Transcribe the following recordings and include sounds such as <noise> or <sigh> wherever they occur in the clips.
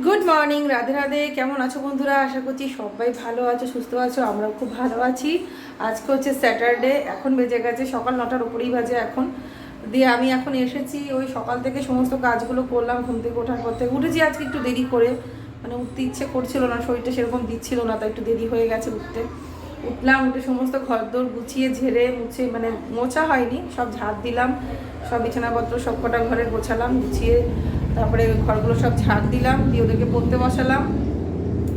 Good morning Radhe Radhe. কেমন আছো বন্ধুরা? আশা করছি সবাই ভালো আছো, সুস্থ আছো, আমরাও খুব ভালো আছি। আজকে হচ্ছে স্যাটারডে এখন বেজে গেছে, সকাল নটার উপরেই বাজে এখন। দিয়ে আমি এখন এসেছি, ওই সকাল থেকে সমস্ত কাজগুলো করলাম, ঘুম থেকে ওঠার পর থেকে। উঠেছি আজকে একটু দেরি করে মানে উঠতে ইচ্ছে করছিল না, শরীরটা সেরকম দিচ্ছিল না, তাই একটু দেরি হয়ে গেছে উঠতে। উঠলাম, উঠে সমস্ত ঘরদোর গুছিয়ে, ঝেড়ে, মুছে মানে মোছা হয়নি, সব ঝাড় দিলাম, সব বিছানাপত্র সব কটা ঘরে গোছালাম, গুছিয়ে তারপরে ঘরগুলো সব ঝাড় দিলাম, দিয়ে ওদেরকে পড়তে বসালাম।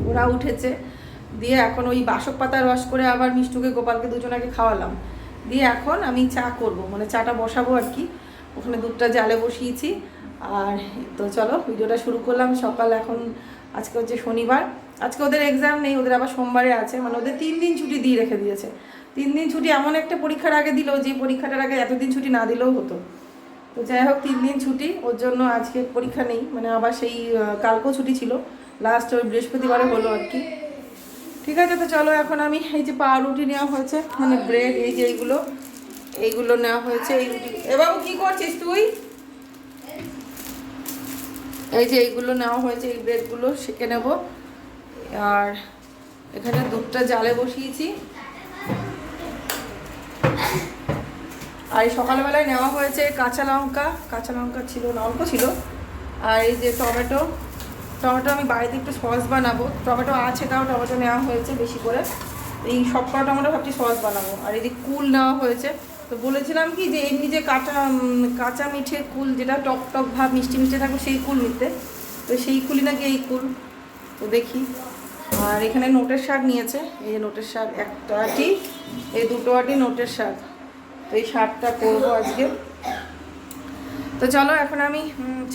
ওরা উঠেছে, দিয়ে এখন ওই বাসক পাতা রস করে আবার মিষ্টুকে, গোপালকে দুজনাকে খাওয়ালাম। দিয়ে এখন আমি চা করব মানে চাটা বসাবো আর কি। ওখানে দুধটা জালে বসিয়েছি। আর তো চলো, ভিডিওটা শুরু করলাম। সকাল এখন, আজকে হচ্ছে শনিবার। আজকে ওদের এক্সাম নেই, ওদের আবার সোমবারে আছে। মানে ওদের তিন দিন ছুটি দিয়ে রেখে দিয়েছে। তিন দিন ছুটি এমন একটা পরীক্ষার আগে দিল, যে পরীক্ষাটার আগে এতদিন ছুটি না দিলেও হতো। তো যাই হোক, তিন দিন ছুটি, ওর জন্য আজকে পরীক্ষা নেই মানে আবার সেই কালকেও ছুটি ছিল লাস্ট ওই বৃহস্পতিবারে হলো আর কি। ঠিক আছে, তো চলো এখন আমি এই যে পাউরুটি নেওয়া হয়েছে মানে ব্রেড এই যে এইগুলো এইগুলো নেওয়া হয়েছে, এই রুটি। এ বাবু, কি করছিস তুই? এই যে এইগুলো নেওয়া হয়েছে, এই ব্রেডগুলো সেঁকে নেব। আর এখানে দুধটা জালে বসিয়েছি। আর এই সকালবেলায় নেওয়া হয়েছে কাঁচা লঙ্কা কাঁচা লঙ্কা ছিল না অল্প ছিল, আর এই যে টমেটো টমেটো আমি বাড়িতে একটু সস বানাবো। টমেটো আছে, তাও টমেটো নেওয়া হয়েছে বেশি করে। এই সব কটা টমেটো ভাবছি সস বানাবো। আর এদিকে কুল নেওয়া হয়েছে। তো বলেছিলাম কি যে এমনি যে কাঁচা কাঁচা মিঠে কুল, যেটা টক টক ভাব, মিষ্টি মিষ্টি থাকবে সেই কুল নিতে। তো সেই কুলই নাকি এই কুল। তো দেখি। আর এখানে নোটের শাক নিয়েছে। এই যে নোটের শাক একটা আটি, এই দুটো আটি নোটের শাক। তো এই শাকটা করব আজকে। তো চলো, এখন আমি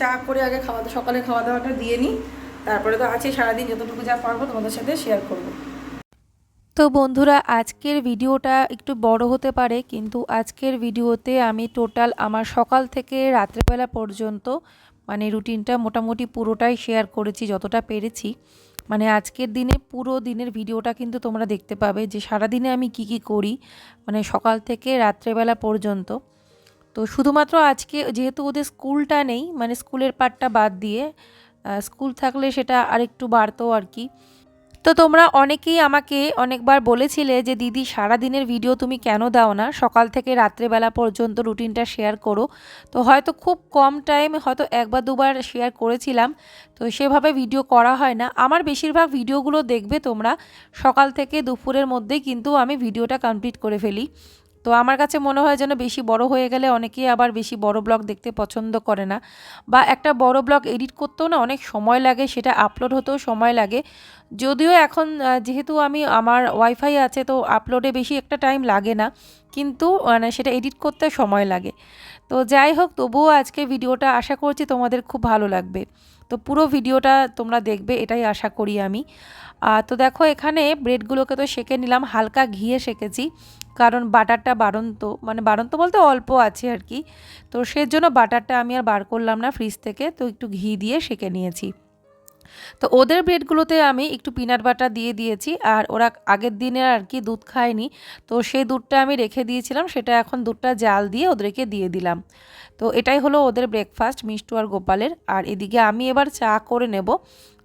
চা করে আগে খাওয়া, সকালে খাওয়া দাওয়াটা দিয়ে নিই। তারপরে তো আছে সারাদিন, যতটুকু যা পারব তোমাদের সাথে শেয়ার করব। তো বন্ধুরা, আজকের ভিডিওটা একটু বড় হতে পারে, কিন্তু আজকের ভিডিওতে আমি টোটাল আমার সকাল থেকে রাত্রেবেলা পর্যন্ত মানে রুটিনটা মোটামুটি পুরোটাই শেয়ার করেছি, যতটা পেরেছি। মানে আজকের দিনে পুরো দিনের ভিডিওটা কিন্তু তোমরা দেখতে পাবে যে সারাদিনে আমি কি কি করি মানে সকাল থেকে রাত্রেবেলা পর্যন্ত। তো শুধুমাত্র আজকে যেহেতু ওদের স্কুলটা নেই মানে স্কুলের পার্টটা বাদ দিয়ে স্কুল থাকলে সেটা আরেকটু বাড়তো আর কি। তো তোমরা অনেকেই আমাকে অনেকবার বলেছিলে যে, দিদি সারা দিনের ভিডিও তুমি কেন দাও না? সকাল থেকে রাত্রেবেলা পর্যন্ত রুটিনটা শেয়ার করো। তো হয়তো খুব কম টাইম হয়তো একবার দুবার শেয়ার করেছিলাম। তো সেভাবে ভিডিও করা হয় না। আমার বেশিরভাগ ভিডিওগুলো দেখবে তোমরা। সকাল থেকে দুপুরের মধ্যেই কিন্তু আমি ভিডিওটা কমপ্লিট করে ফেলি। তো আমার কাছে মনে হয় যেন বেশি বড় হয়ে গেলে অনেকেই আবার বেশি বড় ব্লগ দেখতে পছন্দ করে না। বা একটা বড় ব্লগ এডিট করতেও না অনেক সময় লাগে, সেটা আপলোড হতেও সময় লাগে। যদিও এখন যেহেতু আমি, আমার ওয়াইফাই আছে, তো আপলোডে বেশি একটা টাইম লাগে না। কিন্তু মানে সেটা এডিট করতে সময় লাগে। তো যাই হোক, তবুও আজকে ভিডিওটা আশা করছি তোমাদের খুব ভালো লাগবে। তো পুরো ভিডিওটা তোমরা দেখবে, এটাই আশা করি আমি। তো দেখো এখানে ব্রেডগুলোকে তো সেঁকে নিলাম, হালকা ঘিয়ে সেঁকেছি, কারণ বাটারটা বাড়ন্ত মানে বাড়ন্ত বলতে অল্প আছে আর কি। তো সেজন্য বাটারটা আমি আর বার করলাম না ফ্রিজ থেকে, তো একটু ঘি দিয়ে সেঁকে নিয়েছি। তো ওদের ব্রেডগুলোতে আমি একটু পিনাট বাটার দিয়ে দিয়েছি, আর ওরা আগের দিনের আর কি দুধ খায়নি, তো সেই দুধটা আমি রেখে দিয়েছিলাম, সেটা এখন দুধটা জাল দিয়ে ওদেরকে দিয়ে দিলাম। তো এটাই হলো ওদের ব্রেকফাস্ট মিষ্টু আর গোপালের। আর এদিকে আমি এবার চা করে নেব।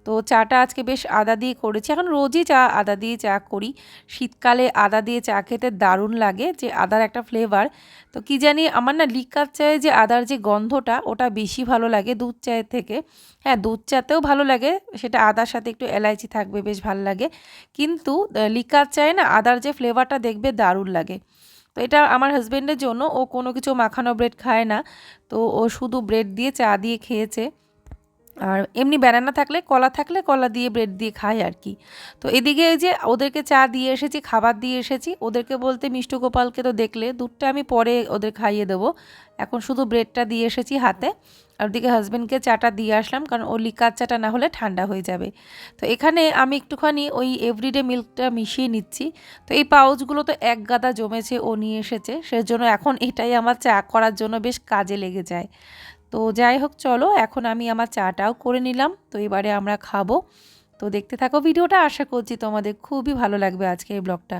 তো চাটা আজকে বেশ আদা দিয়ে করেছি। এখন রোজই চা আদা দিয়ে চা করি। শীতকালে আদা দিয়ে চা খেতে দারুণ লাগে, যে আদার একটা ফ্লেভার তো কি জানি আমার না লিকার চায়ে যে আদার যে গন্ধটা, ওটা বেশি ভালো লাগে দুধ চায়ের থেকে। হ্যাঁ দুধ চাতেও ভালো লাগে, সেটা আদার সাথে একটু এলাইচি থাকবে, বেশ ভালো লাগে। কিন্তু লিকার চায়ে না আদার যে ফ্লেভারটা দেখবে দারুণ লাগে। তো এটা আমার হাজব্যান্ডের জন্য। ও কোনো কিছু মাখানো ব্রেড খায় না। তো ও শুধু ব্রেড দিয়ে চা দিয়ে খেয়েছে। আর এমনি ব্যানানা থাকলে, কলা থাকলে কলা দিয়ে ব্রেড দিয়ে খায় আর কি। তো এদিকে এই যে ওদেরকে চা দিয়ে এসেছি, খাবার দিয়ে এসেছি। ওদেরকে বলতে মিষ্টু গোপালকে তো দেখলে, দুধটা আমি পরে ওদের খাইয়ে দেবো। এখন শুধু ব্রেডটা দিয়ে এসেছি হাতে। আর ওদিকে হাজব্যান্ডকে চাটা দিয়ে আসলাম, কারণ ও লিকার চাটা না হলে ঠান্ডা হয়ে যাবে। তো এখানে আমি একটুখানি ওই এভরিডে মিল্কটা মিশিয়ে নিচ্ছি। তো এই পাউচগুলো তো এক গাদা জমেছে, ও নিয়ে এসেছে। সেজন্য এখন এটাই আমার চা করার জন্য বেশ কাজে লেগে যায়। তো যাই হোক, চলো, এখন আমি আমার চাটাও করে নিলাম। তো এবারে আমরা খাব। তো দেখতে থাকো ভিডিওটা, আশা করছি তোমাদের খুবই ভালো লাগবে আজকে এই ব্লগটা।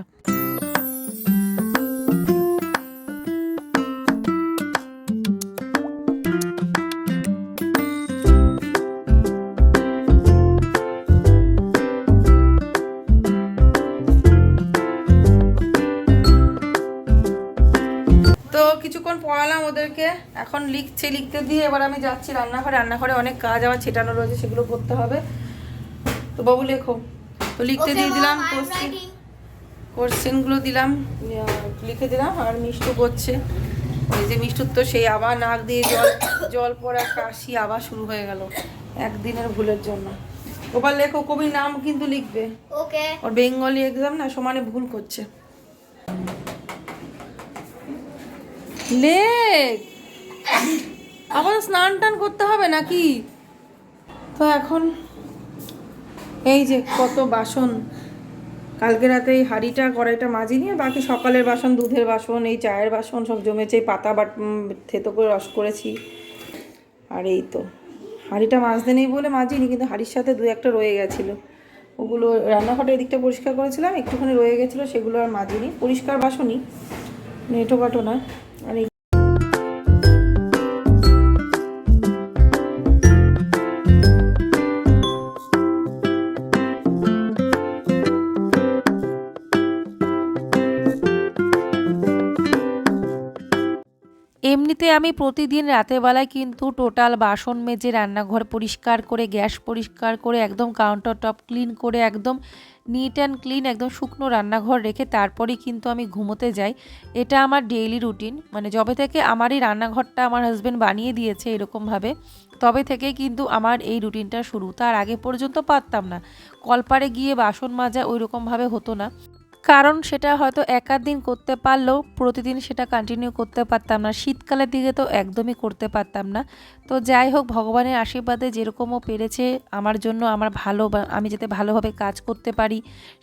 এখন লিখছে লিখতে দিয়ে এবার আমি যাচ্ছি রান্নাঘরে। রান্নাঘরে অনেক কাজ আমার ছেটানো রয়েছে সেগুলো করতে হবে। তো বাবু লেখো। তো লিখতে দিয়ে দিলাম কোশ্চেন কোশ্চেনগুলো দিলাম লিখে দিলাম আর মিষ্টু করছে। এই যে মিষ্টুর তো সেই আবার নাক দিয়ে জল জল পড়া কাশি আবার শুরু হয়ে গেল একদিনের ভুলের জন্য। ওবার লেখো কবির নাম কিন্তু লিখবে। ওকে ওর বেঙ্গলি এক্সাম না সমানে ভুল করছে। লেখ! আবার স্নান টান করতে হবে নাকি? তো এখন এই যে কত বাসন। কালকে রাতে এই হাঁড়িটা, কড়াইটা মাজি নিয়ে বাকি সকালের বাসন, দুধের বাসন, এই চায়ের বাসন সব জমেছে, পাতা বাট থেতো করে রস করেছি। আর এই তো। হাঁড়িটা মাজতে নেই বলে মাজিনি, কিন্তু হাঁড়ির সাথে দু একটা রয়ে গেছিল। ওগুলো রান্নাঘরটা এদিকটা পরিষ্কার করেছিলাম, একটুখানি রয়ে গেছিল, সেগুলো আর মাজিনি। পরিষ্কার বাসনই নেটো কাটো না আর এমনিতে আমি প্রতিদিন রাতের বেলায় কিন্তু টোটাল বাসন মেজে রান্নাঘর পরিষ্কার করে, গ্যাস পরিষ্কার করে, একদম কাউন্টার টপ ক্লিন করে, একদম নিট অ্যান্ড ক্লিন একদম শুকনো রান্নাঘর রেখে তারপরেই কিন্তু আমি ঘুমোতে যাই। এটা আমার ডেইলি রুটিন মানে যবে থেকে আমার এই রান্নাঘরটা আমার হাজব্যান্ড বানিয়ে দিয়েছে এরকমভাবে, তবে থেকে কিন্তু আমার এই রুটিনটা শুরু। তার আগে পর্যন্ত পারতাম না। কলপারে গিয়ে বাসন মাজা ওই রকমভাবে হতো না। কারণ সেটা হয়তো এক আধ দিন করতে পারলেও প্রতিদিন সেটা কন্টিনিউ করতে পারতাম না। শীতকালের দিকে তো একদমই করতে পারতাম না। তো যাই হোক, ভগবানের আশীর্বাদে যেরকমও পেরেছে, আমার জন্য আমার ভালো আমি যাতে ভালোভাবে কাজ করতে পারি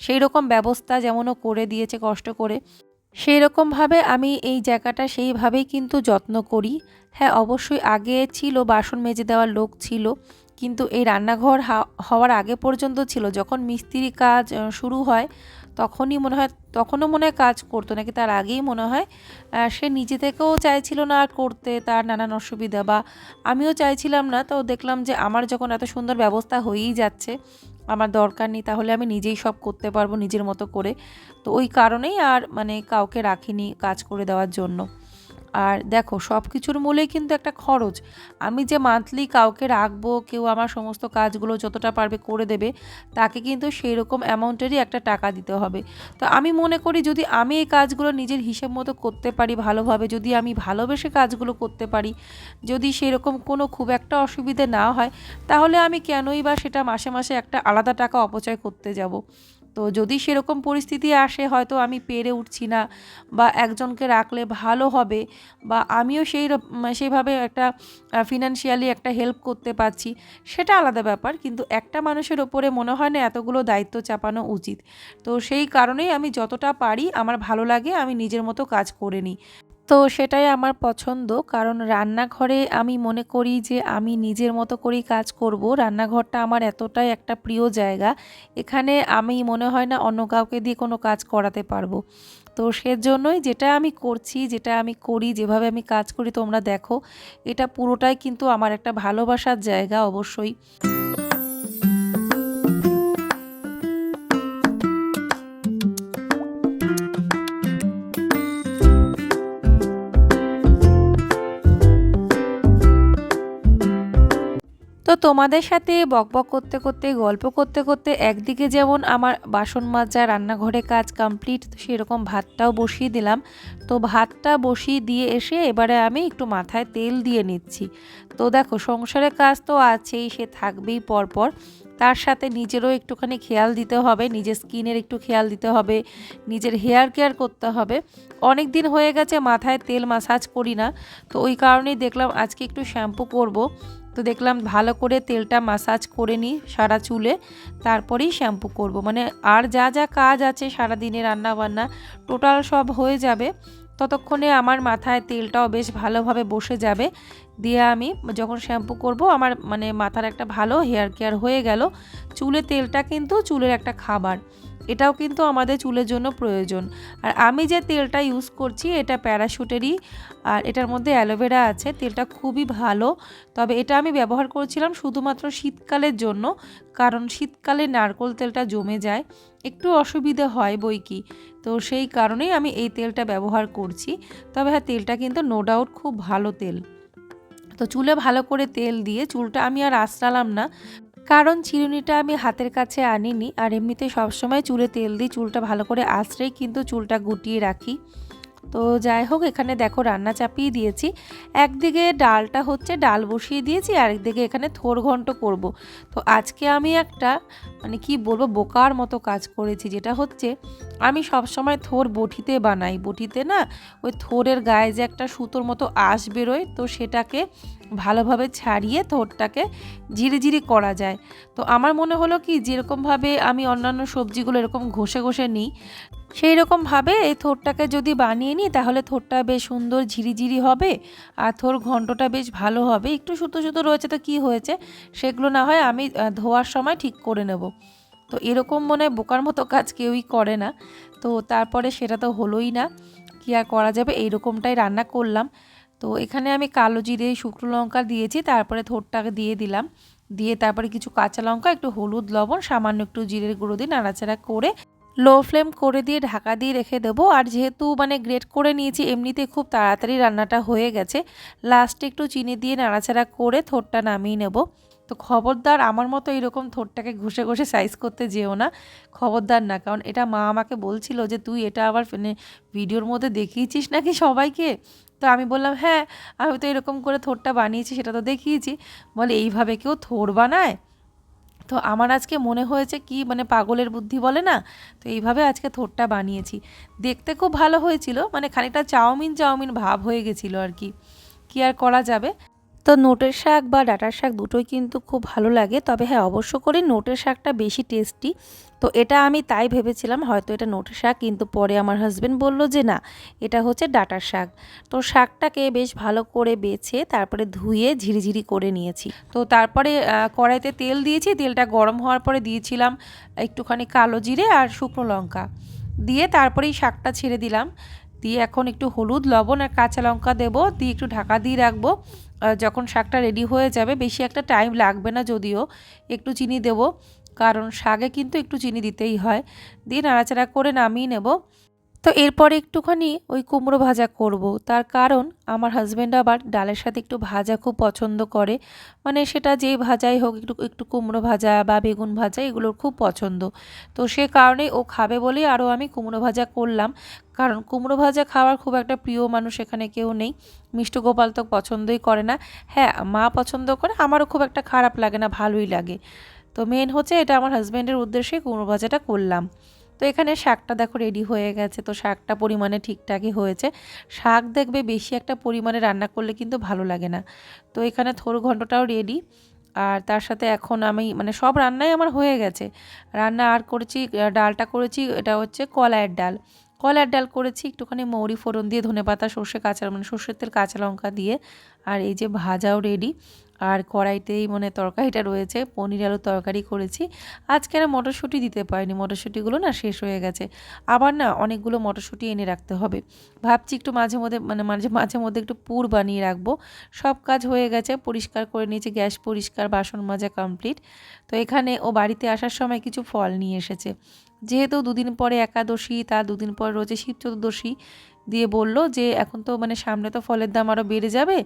সেই রকম ব্যবস্থা যেমনও করে দিয়েছে কষ্ট করে সেই রকমভাবে আমি এই জায়গাটা সেইভাবেই কিন্তু যত্ন করি। হ্যাঁ অবশ্যই আগে ছিল, বাসন মেজে দেওয়ার লোক ছিল, কিন্তু এই রান্নাঘর হওয়ার আগে পর্যন্ত ছিল। যখন মিস্ত্রি কাজ শুরু হয় তখনই মনে হয়, তখনও মনে হয় কাজ করতো, নাকি তার আগেই মনে হয় সে নিজে থেকেও চাইছিল না আর করতে, তার নানান অসুবিধা বা আমিও চাইছিলাম না। তো দেখলাম যে আমার যখন এত সুন্দর ব্যবস্থা হয়েই যাচ্ছে, আমার দরকার নেই, তাহলে আমি নিজেই সব করতে পারব নিজের মতো করে। তো ওই কারণেই আর মানে কাউকে রাখিনি কাজ করে দেওয়ার জন্য। আর দেখো সব কিছুর মূলেই কিন্তু একটা খরচ। আমি যে মান্থলি কাউকে রাখব, কেউ আমার সমস্ত কাজগুলো যতটা পারবে করে দেবে, তাকে কিন্তু সেই রকম অ্যামাউন্টেরই একটা টাকা দিতে হবে। তো আমি মনে করি, যদি আমি এই কাজগুলো নিজের হিসেব মতো করতে পারি ভালোভাবে, যদি আমি ভালোবেসে কাজগুলো করতে পারি, যদি সেরকম কোনো খুব একটা অসুবিধে না হয়, তাহলে আমি কেনই বা সেটা মাসে মাসে একটা আলাদা টাকা অপচয় করতে যাব? তো যদি সেরকম পরিস্থিতি আসে, হয়তো আমি পেরে উঠছি না বা একজনকে রাখলে ভালো হবে বা আমিও সেই সেইভাবে একটা ফিনান্সিয়ালি একটা হেল্প করতে পারছি, সেটা আলাদা ব্যাপার। কিন্তু একটা মানুষের ওপরে মনে হয় না এতগুলো দায়িত্ব চাপানো উচিত। তো সেই কারণেই আমি যতটা পারি, আমার ভালো লাগে, আমি নিজের মতো কাজ করে নিই। তো সেটাই আমার পছন্দ। কারণ রান্নাঘরে আমি মনে করি যে আমি নিজের মতো করেই কাজ করব। রান্নাঘরটা আমার এতটাই একটা প্রিয় জায়গা। এখানে আমি মনে হয় না অন্য কাউকে দিয়ে কোনো কাজ করাতে পারব। তো সেজন্যই যেটা আমি করছি, যেটা আমি করি, যেভাবে আমি কাজ করি তোমরা দেখো। এটা পুরোটাই কিন্তু আমার একটা ভালোবাসার জায়গা অবশ্যই। তো তোমাদের সাথে বকবক করতে করতে, গল্প করতে করতে একদিকে যেমন আমার বাসন মাজা, রান্নাঘরে কাজ কমপ্লিট সেরকম ভাতটাও বসিয়ে দিলাম। তো ভাতটা বসিয়ে দিয়ে এসে এবারে আমি একটু মাথায় তেল দিয়ে নিচ্ছি। তো দেখো সংসারের কাজ তো আছেই, সে থাকবেই পরপর। তার সাথে নিজেরও একটুখানি খেয়াল দিতে হবে, নিজের স্কিনের একটু খেয়াল দিতে হবে, নিজের হেয়ার কেয়ার করতে হবে। অনেক দিন হয়ে গেছে, মাথায় তেল মাসাজ করি না। তো ওই কারণেই দেখলাম আজকে একটু শ্যাম্পু করব। তো দেখলাম ভালো করে তেলটা মাসাজ করে নিই সারা চুলে, তারপরেই শ্যাম্পু করব। মানে আর যা যা কাজ আছে সারা দিনে রান্না বান্না টোটাল সব হয়ে যাবে। ততক্ষণে আমার মাথায় তেলটাও বেশ ভালোভাবে বসে যাবে। দিয়ে আমি যখন শ্যাম্পু করব, আমার মানে মাথার একটা ভালো হেয়ার কেয়ার হয়ে গেল। চুলে তেলটা কিন্তু চুলের একটা খাবার। এটাও কিন্তু আমাদের চুলের জন্য প্রয়োজন। আর আমি যে তেলটা ইউজ করছি, এটা প্যারাশুটেরই, আর এটার মধ্যে অ্যালোভেরা আছে, তেলটা খুবই ভালো। তবে এটা আমি ব্যবহার করেছিলাম শুধুমাত্র শীতকালের জন্য, কারণ শীতকালে নারকোল তেলটা জমে যায়। একটু অসুবিধে হয় বই কি, তো সেই কারণেই আমি এই তেলটা ব্যবহার করছি। তবে হ্যাঁ তেলটা কিন্তু নো ডাউট খুব ভালো তেল। তো চুলে ভালো করে তেল দিয়ে, চুলটা আমি আর আঁচড়ালাম না কারণ চিরুনিটা আমি হাতের কাছে আনিনি আর এমনিতে সবসময় চুলে তেল দিই চুলটা ভালো করে আঁচড়েই কিন্তু চুলটা গুটিয়ে রাখি। তো যাই হোক এখানে দেখো রান্না চাপিয়ে দিয়েছি। একদিকে ডালটা হচ্ছে ডাল বসিয়ে দিয়েছি আরেকদিকে এখানে থোর ঘন্ট করব। তো আজকে আমি একটা মানে কি বলব, বোকার মতো কাজ করেছি, যেটা হচ্ছে আমি সবসময় থোর বটিতে বানাই। বটিতে না, ওই থোরের গায়ে যে একটা সুতোর মতো আঁশ বেরোয়, তো সেটাকে ভালোভাবে ছাড়িয়ে থোরটাকে ঝিরিঝিরি করা যায়। তো আমার মনে হলো কি, যেরকমভাবে আমি অন্যান্য সবজিগুলো এরকম ঘষে ঘষে নিই সেই রকমভাবে এই থোরটাকে যদি বানিয়ে নিই, তাহলে থোরটা বেশ সুন্দর ঝিরিঝিরি হবে আর থোর ঘন্টটা বেশ ভালো হবে। একটু সুতো সুতো রয়েছে তো কি হয়েছে, সেগুলো না হয় আমি ধোয়ার সময় ঠিক করে নেব। তো এরকম মনে হয় বোকার মতো কাজ কেউই করে না। তো তারপরে সেটা তো হলোই না, কি আর করা যাবে? এইরকমটাই রান্না করলাম। তো এখানে আমি কালো জিরে, শুকনো লঙ্কা দিয়েছি, তারপরে থোরটাকে দিয়ে দিলাম। দিয়ে তারপরে কিছু কাঁচা লঙ্কা, একটু হলুদ, লবণ, সামান্য একটু জিরের গুঁড়ো দিয়ে নাড়াচাড়া করে লো ফ্লেম করে দিয়ে ঢাকা দিয়ে রেখে দেবো। আর যেহেতু মানে গ্রেট করে নিয়েছি, এমনিতে খুব তাড়াতাড়ি রান্নাটা হয়ে গেছে। লাস্টে একটু চিনি দিয়ে নাড়াচাড়া করে থোরটা নামিয়ে নেব। তো খবরদার আমার মতো এরকম থোরটাকে ঘষে ঘষে সাইজ করতে যেও না। খবরদার না, কারণ এটা মা আমাকে বলছিল যে, তুই এটা আবার মানে ভিডিওর মধ্যে দেখিয়েছিস নাকি সবাইকে? তো আমি বললাম হ্যাঁ আমি তো এরকম করে থোরটা বানিয়েছি, সেটা তো দেখিয়েছি। বলে, এইভাবে কেউ থোর বানায়? তো আমার আজকে মনে হয়েছে কি মানে পাগলের বুদ্ধি বলে না? তো এইভাবে আজকে থোরটা বানিয়েছি। দেখতে খুব ভালো হয়েছিল মানে খানিকটা চাউমিন চাউমিন ভাব হয়ে গেছিল আর কি। কি আর করা যাবে? তো নোটের শাক বা ডাটার শাক দুটোই কিন্তু খুব ভালো লাগে। তবে হ্যাঁ অবশ্য করে নোটের শাকটা বেশি টেস্টি। তো এটা আমি তাই ভেবেছিলাম, হয়তো এটা নোটের শাক, কিন্তু পরে আমার হাজব্যান্ড বলল যে না, এটা হচ্ছে ডাটার শাক। তো শাকটাকে বেশ ভালো করে বেছে তারপরে ধুয়ে ঝিরিঝিরি করে নিয়েছি। তো তারপরে কড়াইতে তেল দিয়েছি, তেলটা গরম হওয়ার পরে দিয়েছিলাম একটুখানি কালো জিরে আর শুকনো লঙ্কা। দিয়ে তারপরেই শাকটা ছেড়ে দিলাম। দিয়ে এখন একটু হলুদ, লবণ আর কাঁচা লঙ্কা দেবো। দিয়ে একটু ঢাকা দিয়ে রাখব। যখন শাকটা রেডি হয়ে যাবে, বেশি একটা টাইম লাগবে না যদিও, একটু চিনি দেব। কারণ শাকে কিন্তু একটু চিনি দিতেই হয়। দিয়ে নাড়াচাড়া করে নামিয়ে নেব। তো এরপরে একটুখানি ওই কুমড়ো ভাজা করব। তার কারণ আমার হাজব্যান্ড আবার ডালের সাথে একটু ভাজা খুব পছন্দ করে। মানে সেটা যেই ভাজাই হোক, একটু একটু কুমড়ো ভাজা বা বেগুন ভাজা এগুলোর খুব পছন্দ। তো সে কারণে ও খাবে বলেই আরও আমি কুমড়ো ভাজা করলাম। কারণ কুমড়ো ভাজা খাওয়ার খুব একটা প্রিয় মানুষ এখানে কেউ নেই। মিষ্টি গোপাল তো পছন্দই করে না। হ্যাঁ মা পছন্দ করে, আমারও খুব একটা খারাপ লাগে না, ভালোই লাগে। তো মেন হচ্ছে এটা আমার হাজব্যান্ডের উদ্দেশ্যে কুমড়ো ভাজাটা করলাম। তো এখানে শাকটা দেখো রেডি হয়ে গেছে। তো শাকটা পরিমাণে ঠিকঠাকই হয়েছে। শাক দেখবে বেশি একটা পরিমাণে রান্না করলে কিন্তু ভালো লাগে না। তো এখানে থোর ঘন্টটাও রেডি আর তার সাথে এখন আমি মানে সব রান্নাই আমার হয়ে গেছে। রান্না আর করেছি ডালটা করেছি, এটা হচ্ছে কলাইয়ের ডাল। কলার ডাল করেছি একটুখানি মৌরি ফোড়ন দিয়ে, ধনেপাতা, সর্ষে কাঁচা মানে সর্ষের তেল কাঁচা লঙ্কা দিয়ে। আর এই যে ভাজাও রেডি আর কড়াইতেই মানে তরকারিটা রয়েছে। পনির আলু তরকারি করেছি। আজকে আর মটরশুঁটি দিতে পারিনি। মটরশুঁটিগুলো না শেষ হয়ে গেছে। আবার না অনেকগুলো মটরশুঁটি এনে রাখতে হবে। ভাবছি একটু মাঝে মধ্যে মানে মাঝে মাঝে মধ্যে একটু পুর বানিয়ে রাখব। সব কাজ হয়ে গেছে। পরিষ্কার করে নিয়েছি। গ্যাস পরিষ্কার, বাসন মাজা কমপ্লিট। তো এখানে ও বাড়িতে আসার সময় কিছু ফল নিয়ে এসেছে। যেহেতু দুদিন পরে একাদশী, তা দুদিন পরে রয়েছে শিব চতুর্দশী দিয়ে বলল যে, এখন তো মানে সামনে তো ফলের দাম আরও বেড়ে যাবে,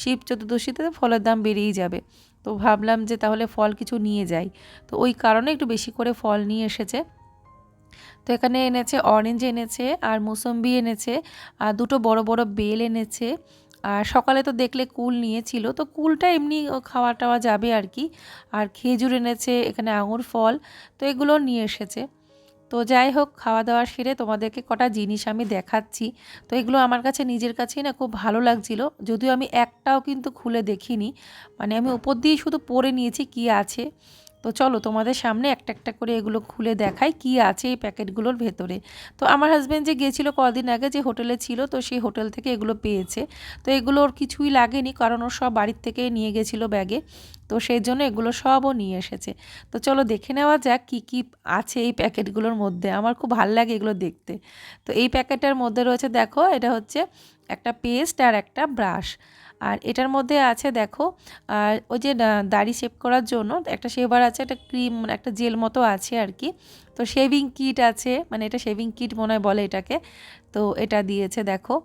শিব চতুর্দশীতে ফলের দাম বেড়েই যাবে। তো ভাবলাম যে, তাহলে ফল কিছু নিয়ে যাই। তো ওই কারণে একটু বেশি করে ফল নিয়ে এসেছে। তো এখানে এনেছে অরেঞ্জ এনেছে, আর মুসম্বি এনেছে, আর দুটো বড় বড় বেল এনেছে, আর সকালে তো দেখলে কুল নিয়েছিল। তো কুলটা এমনি খাওয়া টাওয়া যাবে আর কি। আর খেজুর এনেছে, এখানে আঙুর ফল, তো এগুলো নিয়ে এসেছে। তো যাই হোক খাওয়া দাওয়া সেরে তোমাদেরকে কটা জিনিস আমি দেখাচ্ছি। তো এগুলো আমার কাছে নিজের কাছেই না খুব ভালো লাগছিল। যদিও আমি একটাও কিন্তু খুলে দেখিনি। মানে আমি উপর দিয়েই শুধু পরে নিয়েছি কি আছে। তো চলো তোমাদের সামনে একটা একটা করে এগুলো খুলে দেখাই কি আছে এই প্যাকেটগুলোর ভেতরে। তো আমার হাজব্যান্ড যে গিয়েছিল কদিন আগে যে হোটেলে ছিল, তো সেই হোটেল থেকে এগুলো পেয়েছে। তো এগুলো ওর কিছুই লাগেনি, কারণ ওর সব বাড়ির থেকে নিয়ে গেছিল ব্যাগে। তো সেই জন্য এগুলো সবও নিয়ে এসেছে। তো চলো দেখে নেওয়া যাক কী কী আছে এই প্যাকেটগুলোর মধ্যে। আমার খুব ভালো লাগে এগুলো দেখতে। তো এই প্যাকেটের মধ্যে রয়েছে, দেখো, এটা হচ্ছে একটা পেস্ট আর একটা ব্রাশ। আর এটার মধ্যে আছে, দেখো, আর ওই যে দাড়ি শেভ করার জন্য একটা শেভার আছে, একটা ক্রিম মানে একটা জেল মতো আছে আর কি। তো শেভিং কিট আছে মানে এটা শেভিং কিট মনে হয় বলে এটাকে। তো এটা দিয়েছে, দেখো।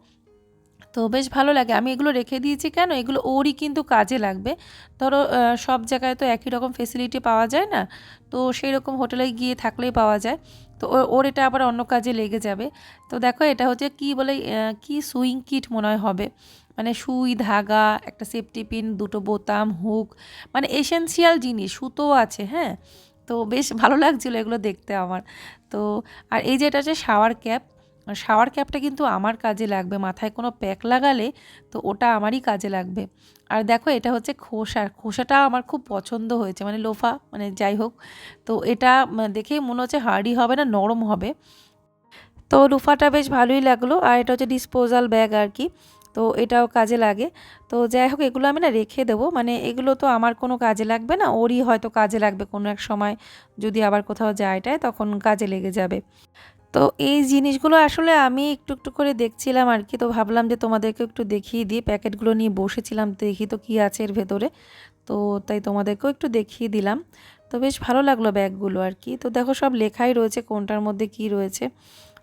তো বেশ ভালো লাগে। আমি এগুলো রেখে দিয়েছি কেন? এগুলো ওরই কিন্তু কাজে লাগবে। ধরো সব জায়গায় তো একই রকম ফেসিলিটি পাওয়া যায় না? তো সেই রকম হোটেলে গিয়ে থাকলেই পাওয়া যায়। তো ওর- এটা আবার অন্য কাজে লেগে যাবে। তো দেখো, এটা হচ্ছে কি বলে কি সুইং কিট মনে হয় হবে। মানে সুই, ধাগা, একটা সেফটি পিন দুটো বোতাম, হুক মানে এসেন্সিয়াল জিনিস, সুতো আছে হ্যাঁ? তো বেশ ভালো লাগছিল এগুলো দেখতে আমার। তো, আর এই যে এটা হচ্ছে শাওয়ার ক্যাপ শাওয়ার ক্যাপটা কিন্তু আমার কাজে লাগবে, মাথায় কোনো প্যাক লাগালে তো ওটা আমারই কাজে লাগবে। আর দেখো এটা হচ্ছে খোসা, খোসাটা আমার খুব পছন্দ হয়েছে মানে লোফা মানে যাই হোক, তো এটা দেখেই মনে হচ্ছে হার্ডি হবে না, নরম হবে। তো লুফাটা বেশ ভালোই লাগল, আর এটা হচ্ছে ডিসপোজাল ব্যাগ আর কি। তো এটাও কাজে লাগে। তো যাই হোক, এগুলো আমি না রেখে দেবো। মানে এগুলো তো আমার কোনো কাজে লাগবে না, ওরই হয়তো কাজে লাগবে কোনো এক সময়। যদি আবার কোথাও যায়টায় তখন কাজে লেগে যাবে। তো এই জিনিসগুলো আসলে আমি একটু একটু করে দেখছিলাম আর কি। তো ভাবলাম যে তোমাদেরকে একটু দেখিয়ে দিই। প্যাকেটগুলো নিয়ে বসেছিলাম, দেখি তো কী আছে এর ভেতরে। তো তাই তোমাদেরকেও একটু দেখিয়ে দিলাম। তো বেশ ভালো লাগল ব্যাগগুলো আর কি। তো দেখো সব লেখাই রয়েছে, কোনটার মধ্যে কি রয়েছে।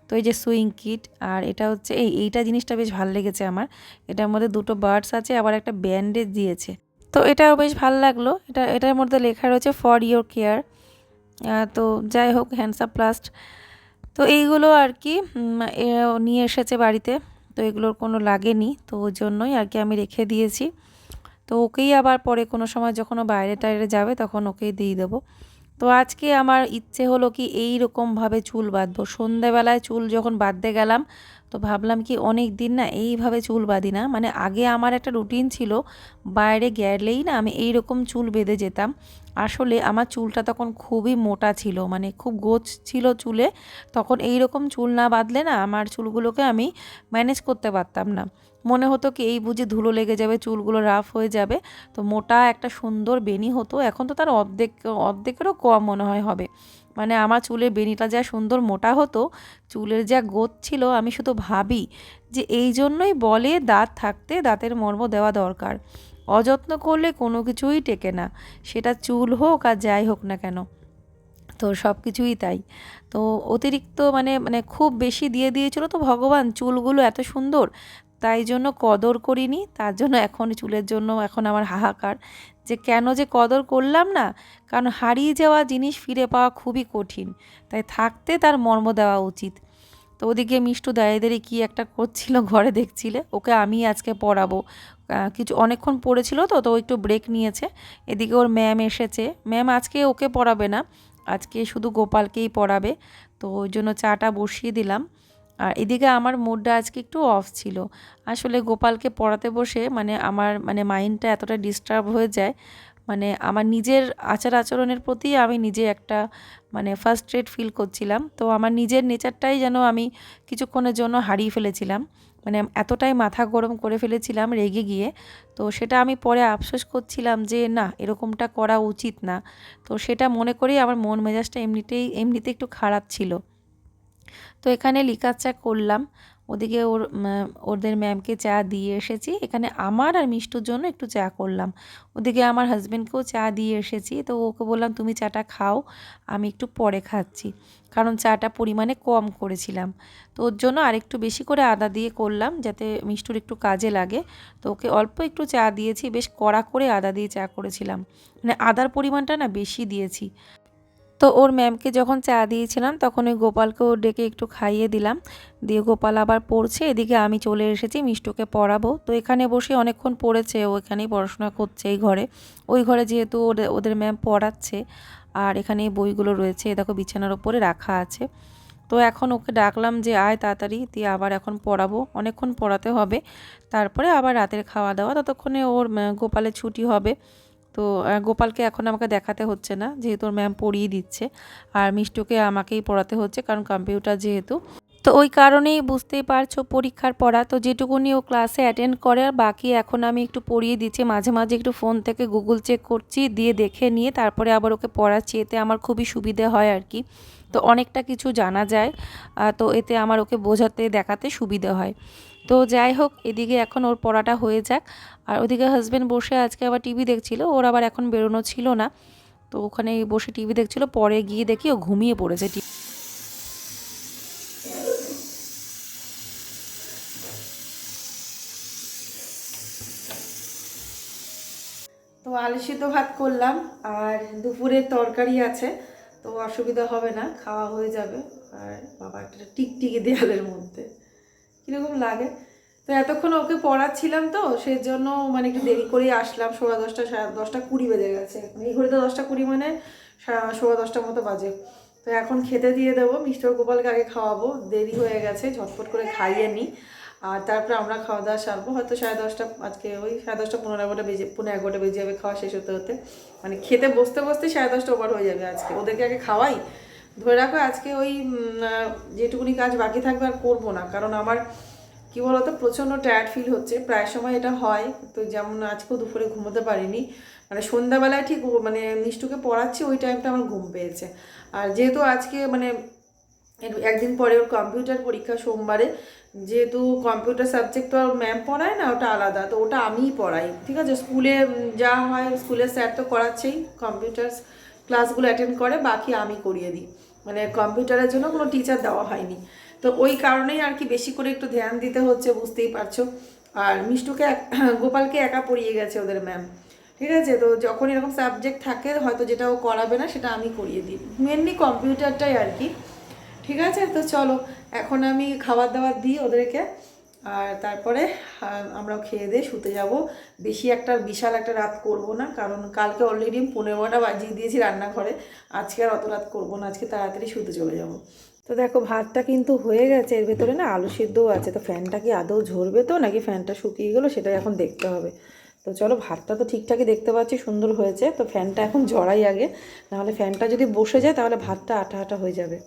তো এই যে সুইং কিট আর এটা হচ্ছে, এই এইটা জিনিসটা বেশ ভালো লেগেছে আমার। এটার মধ্যে দুটো বার্ডস আছে, আবার একটা ব্যান্ডেজ দিয়েছে। তো এটাও বেশ ভালো লাগল। এটা, এটার মধ্যে লেখা রয়েছে ফর ইয়োর কেয়ার তো যাই হোক হ্যান্ডসাপ প্লাস্ট তো এইগুলো আর কি নিয়ে এসেছে বাড়িতে। তো এগুলোর কোনো লাগেনি, তো ওই জন্যই আর কি আমি রেখে দিয়েছি। তো ওকেই আবার পরে কোনো সময় যখন বাইরে টাইরে যাবে, তখন ওকেই দিয়ে দেবো। তো আজকে আমার ইচ্ছে হলো কি এই রকমভাবে চুল বাঁধবো। সন্ধেবেলায় চুল যখন বাঁধতে গেলাম, তো ভাবলাম কি অনেক দিন না এইভাবে চুল বাঁধি না। মানে আগে আমার একটা রুটিন ছিল, বাইরে গেলেই না আমি এই রকম চুল বেঁধে যেতাম। আসলে আমার চুলটা তখন খুবই মোটা ছিল মানে খুব গোছ ছিল চুলে। তখন এই রকম চুল না বাঁধলে না আমার চুলগুলোকে আমি ম্যানেজ করতে পারতাম না। মনে হতো কি, এই বুঝি ধুলো লেগে যাবে, চুলগুলো রাফ হয়ে যাবে। তো মোটা একটা সুন্দর বেনি হতো। এখন তো তার অর্ধেক, অর্ধেকেরও কম মনে হয় হবে। মানে আমার চুলের বেনিটা যা সুন্দর মোটা হতো, চুলের যা গোদ ছিল, আমি শুধু ভাবি যে এই জন্যই বলে দাঁত থাকতে দাঁতের মর্ম দেওয়া দরকার। অযত্ন করলে কোনো কিছুই টেকে না। সেটা চুল হোক আর যাই হোক না কেন। তো সব কিছুই তাই। তো অতিরিক্ত মানে মানে খুব বেশি দিয়ে দিয়েছিল তো ভগবান, চুলগুলো এত সুন্দর। তাই জন্য কদর করিনি, তার জন্য এখন চুলের জন্য এখন আমার হাহাকার। যে কেন যে কদর করলাম না, কারণ হারিয়ে যাওয়া জিনিস ফিরে পাওয়া খুবই কঠিন, তাই থাকতে তার মর্ম দেওয়া উচিত। তো ওদিকে মিষ্টু দায়েদের কি একটা করছিল ঘরে দেখছিলে? ওকে আমি আজকে পড়াবো। কিছু অনেকক্ষণ পড়েছিল তো তো একটু ব্রেক নিয়েছে। এদিকে ওর ম্যাম এসেছে। ম্যাম আজকে ওকে পড়াবে না, আজকে শুধু গোপালকেই পড়াবে। তো ওই জন্য চাটা বসিয়ে দিলাম। আর এদিকে আমার মুডটা আজকে একটু অফ ছিল। আসলে গোপালকে পড়াতে বসে মানে আমার মানে মাইন্ডটা এতটা ডিস্টার্ব হয়ে যায় মানে আমার নিজের আচার আচরণের প্রতি আমি নিজে একটা মানে ফার্স্ট্রেট ফিল করছিলাম। তো আমার নিজের নেচারটাই যেন আমি কিছুক্ষণের জন্য হারিয়ে ফেলেছিলাম। মানে এতটাই মাথা গরম করে ফেলেছিলাম রেগে গিয়ে। তো সেটা আমি পরে আফসোস করছিলাম যে, না, এরকমটা করা উচিত না। তো সেটা মনে করেই আমার মন মেজাজটা এমনিতেই, এমনিতে একটু খারাপ ছিল। তো এখানে লিকার চা করলাম। ওদিকে ওর ওদের ম্যামকে চা দিয়ে এসেছি। এখানে আমার আর মিষ্টুর জন্য একটু চা করলাম। ওদিকে আমার হাজব্যান্ডকেও চা দিয়ে এসেছি। তো ওকে বললাম, তুমি চাটা খাও, আমি একটু পরে খাচ্ছি। কারণ চাটা পরিমাণে কম করেছিলাম। তো ওর জন্য আরেকটু বেশি করে আদা দিয়ে করলাম, যাতে মিষ্টুর একটু কাজে লাগে। তো ওকে অল্প একটু চা দিয়েছি, বেশ কড়া করে আদা দিয়ে চা করেছিলাম। মানে আদার পরিমাণটা না বেশি দিয়েছি। তো ওর ম্যামকে যখন চা দিয়েছিলাম, তখন ওই গোপালকেও ডেকে একটু খাইয়ে দিলাম। দিয়ে গোপাল আবার পড়ছে, এদিকে আমি চলে এসেছি, মিষ্টুকে পড়াবো। তো এখানে বসে অনেকক্ষণ পড়েছে, ও এখানেই পড়াশোনা করছে এই ঘরে। ওই ঘরে যেহেতু ওদের ওদের ম্যাম পড়াচ্ছে, আর এখানে বইগুলো রয়েছে এ দেখো বিছানার ওপরে রাখা আছে। তো এখন ওকে ডাকলাম যে, আয় তাড়াতাড়ি, দিয়ে আবার এখন পড়াবো, অনেকক্ষণ পড়াতে হবে। তারপরে আবার রাতের খাওয়া দাওয়া ততক্ষণে ওর গোপালের ছুটি হবে। তো গোপালকে এখন আমাকে দেখাতে হচ্ছে না, যেহেতু ওর ম্যাম পড়িয়ে দিচ্ছে। আর মিষ্টুকে আমাকেই পড়াতে হচ্ছে, কারণ কম্পিউটার যেহেতু। তো ওই কারণেই বুঝতেই পারছ পরীক্ষার পড়া। তো যেটুকুনি ও ক্লাসে অ্যাটেন্ড করে, আর বাকি এখন আমি একটু পড়িয়ে দিচ্ছি। মাঝে মাঝে একটু ফোন থেকে গুগল চেক করছি, দিয়ে দেখে নিয়ে তারপরে আবার ওকে পড়াচ্ছি। এতে আমার খুবই সুবিধে হয় আর কি। তো অনেকটা কিছু জানা যায় তো এতে আমার ওকে বোঝাতে, দেখাতে সুবিধে হয়। তো যাই হোক, এদিকে এখন ওর পড়াটা হয়ে যাক। আর ওদিকে হাজব্যান্ড বসে আজকে আবার টিভি দেখছিল, ওর আবার এখন বেরোনো ছিল না। তো ওখানে বসে টিভি দেখছিল, পরে গিয়ে দেখি ও ঘুমিয়ে পড়েছে টি- তো আলু সিদ্ধ ভাত করলাম, আর দুপুরের তরকারি আছে, তো অসুবিধা হবে না, খাওয়া হয়ে যাবে। আর বাবা একটা টিকটিকি দেয়ালের মধ্যে। কীরকম লাগে? তো এতক্ষণ ওকে পড়াচ্ছিলাম তো সেই জন্য মানে একটু দেরি করেই আসলাম। সোয়া দশটা দশটা কুড়ি বেজে গেছে। এই ঘড়িতে দশটা কুড়ি মানে সোয়া দশটার মতো বাজে। তো এখন খেতে দিয়ে দেবো। মিষ্টি গোপালকে আগে খাওয়াবো। দেরি হয়ে গেছে, ঝটপট করে খাইয়ে নিই। আর তারপরে আমরা খাওয়া দাওয়া সারবো। হয়তো সাড়ে দশটা, আজকে ওই সাড়ে দশটা পনেরো এগারোটা বেজে, পনেরো এগারোটা বেজে যাবে খাওয়া শেষ হতে হতে। মানে খেতে বসতে বসতে সাড়ে দশটা ওভার হয়ে যাবে আজকে। ওদেরকে আগে খাওয়াই। ধরে রাখো, আজকে ওই যেটুকুনি কাজ বাকি থাকবে আর করব না। কারণ আমার, কি বলতো, প্রচণ্ড টায়ার্ড ফিল হচ্ছে। প্রায় সময় এটা হয়। তো যেমন আজকেও দুপুরে ঘুমোতে পারিনি। মানে সন্ধ্যাবেলায় ঠিক মানে মিষ্টুকে পড়াচ্ছি, ওই টাইমটা আমার ঘুম পেয়েছে। আর যেহেতু আজকে মানে একদিন পরে ওর কম্পিউটার পরীক্ষা সোমবারে, যেহেতু কম্পিউটার সাবজেক্ট তো আর ম্যাম পড়ায় না, ওটা আলাদা। তো ওটা আমিই পড়াই। ঠিক আছে? স্কুলে যা হয়, স্কুলের স্যার তো করাচ্ছেই কম্পিউটার ক্লাসগুলো অ্যাটেন্ড করে, বাকি আমি করিয়ে দিই। মানে কম্পিউটারের জন্য কোনো টিচার দেওয়া হয়নি। তো ওই কারণেই আর কি বেশি করে একটু ধ্যান দিতে হচ্ছে, বুঝতেই পারছ। আর মিষ্টুকে <coughs> গোপালকে একা পড়িয়ে গেছে ওদের ম্যাম ঠিক আছে? তো যখন এরকম সাবজেক্ট থাকে, হয়তো যেটা ও করাবে না, সেটা আমি করিয়ে দিই। মেনলি কম্পিউটারটাই আর কি। ঠিক আছে? তো চলো, এখন আমি খাবার দাবার দিই ওদেরকে। আর তারপরে আমরাও খেয়ে দিয়ে শুতে যাব। বেশি একটা বিশাল একটা রাত করব না, কারণ কালকে অলরেডি পনেরোটা বাজিয়ে দিয়েছি রান্নাঘরে। আজকে আর অত রাত করব না, আজকে তাড়াতাড়ি শুতে চলে যাব। তো দেখো, ভাতটা কিন্তু হয়ে গেছে। এর ভেতরে না আলু সিদ্ধও আছে। তো ফ্যানটা কি আদৌ ঝরবে তো, নাকি ফ্যানটা শুকিয়ে গেলো সেটাই এখন দেখতে হবে। তো চলো, ভাতটা তো ঠিকঠাকই দেখতে পাচ্ছি, সুন্দর হয়েছে। তো ফ্যানটা এখন ঝরাই আগে। নাহলে ফ্যানটা যদি বসে যায়, তাহলে ভাতটা আঠা আঠা হয়ে যাবে।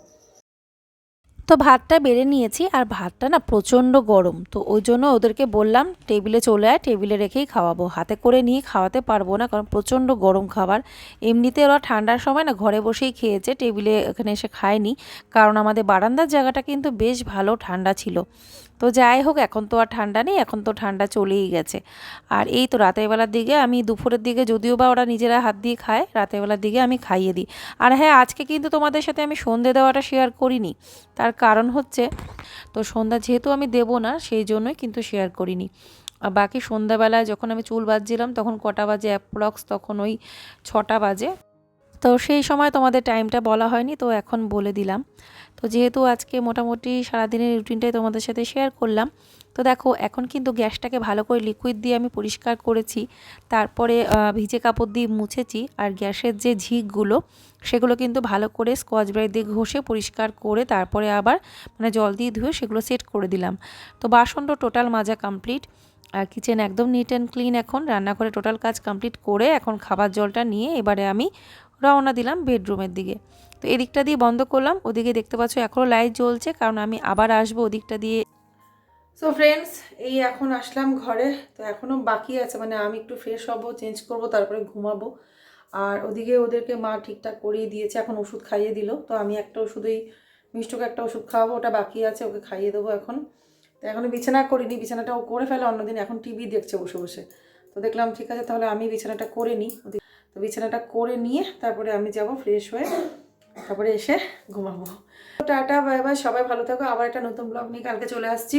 তো ভাতটা বেড়ে নিয়েছি আর ভাতটা না প্রচণ্ড গরম। তো ওই জন্য ওদেরকে বললাম, টেবিলে চলে আয়, টেবিলে রেখেই খাওয়াবো। হাতে করে নিয়ে খাওয়াতে পারব না কারণ প্রচণ্ড গরম খাবার। এমনিতে ওরা ঠান্ডার সময় না ঘরে বসেই খেয়েছে, টেবিলে এখানে এসে খায়নি। কারণ আমাদের বারান্দার জায়গাটা কিন্তু বেশ ভালো ঠান্ডা ছিল। তো যাই হোক, এখন তো আর ঠান্ডা নেই, এখন তো ঠান্ডা চলেই গেছে। আর এই তো রাতের বেলার দিকে আমি দুপুরের দিকে যদিও বা ওরা নিজেরা হাত দিয়ে খায়, রাতের বেলার দিকে আমি খাইয়ে দিই। আর হ্যাঁ আজকে কিন্তু তোমাদের সাথে আমি সন্ধে দেওয়াটা শেয়ার করিনি। তার কারণ হচ্ছে, তো সন্ধ্যা যেহেতু আমি দেব না, সেই জন্যই কিন্তু শেয়ার করিনি। আর বাকি সন্ধ্যাবেলায় যখন আমি চুল বাজছিলাম, তখন কটা বাজে অ্যাপ্রক্স তখন ওই ছটা বাজে। তো সেই সময় তোমাদের টাইমটা বলা হয়নি, তো এখন বলে দিলাম। তো যেহেতু আজকে মোটামুটি সারাদিনের রুটিনটাই তোমাদের সাথে শেয়ার করলাম, তো দেখো এখন কিন্তু গ্যাসটাকে ভালো করে লিকুইড দিয়ে আমি পরিষ্কার করেছি, তারপরে ভিজে কাপড় দিয়ে মুছেছি, আর গ্যাসের যে ঝিকগুলো, সেগুলো কিন্তু ভালো করে স্কচ ব্রাইট দিয়ে ঘষে পরিষ্কার করে তারপরে আবার মানে জল দিয়ে ধুয়ে সেগুলো সেট করে দিলাম। তো বাসনটা টোটাল মাজা কমপ্লিট আর কিচেন একদম নিট অ্যান্ড ক্লিন এখন, রান্নাঘরে টোটাল কাজ কমপ্লিট করে এখন খাবার জলটা নিয়ে এবারে আমি রওনা দিলাম বেডরুমের দিকে। তো এদিকটা দিয়ে বন্ধ করলাম, ওদিকে দেখতে পাচ্ছ এখনও লাইট জ্বলছে, কারণ আমি আবার আসব ওদিকটা দিয়ে। সো ফ্রেন্ডস এই এখন আসলাম ঘরে, তো এখনও বাকি আছে মানে আমি একটু ফ্রেশ হব চেঞ্জ করব, তারপরে ঘুমাবো। আর ওদিকে ওদেরকে মা ঠিকঠাক করিয়ে দিয়েছে, এখন ওষুধ খাইয়ে দিল। তো আমি একটা ওষুধই, মিষ্টকে একটা ওষুধ খাওয়াবো, ওটা বাকি আছে, ওকে খাইয়ে দেবো এখন। তো এখনও বিছানা করিনি বিছানাটা ও করে ফেলে, অন্যদিন এখন টিভি দেখছে বসে বসে। তো দেখলাম, ঠিক আছে, তাহলে আমি বিছানাটা করে নিই। তো বিছানাটা করে নিয়ে তারপরে আমি যাব ফ্রেশ হয়ে তারপরে এসে ঘুমাবো। টাটা বাই বাই সবাই ভালো থাকো। আবার একটা নতুন ব্লগ নিয়ে কালকে চলে আসছি।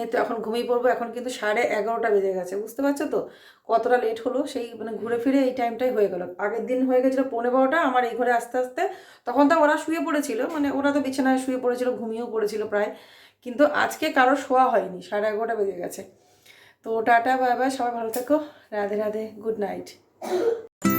এই তো এখন ঘুমিয়ে পড়ব, এখন কিন্তু সাড়ে এগারোটা বেজে গেছে, বুঝতে পারছ তো? কতটা লেট হলো, সেই মানে ঘুরে ফিরে এই টাইমটাই হয়ে গেল। আগের দিন হয়ে গেছিল পনেরো বারোটা, আমার এই ঘরে আস্তে আস্তে, তখন তো ওরা শুয়ে পড়েছিল মানে ওরা তো বিছানায় শুয়ে পড়েছিল, ঘুমিয়েও পড়েছিল প্রায়। কিন্তু আজকে কারও শোয়া হয়নি, সাড়ে এগারোটা বেজে গেছে। তো টাটা বাই বাই সবাই ভালো থেকো। Radhe Radhe good night you <coughs>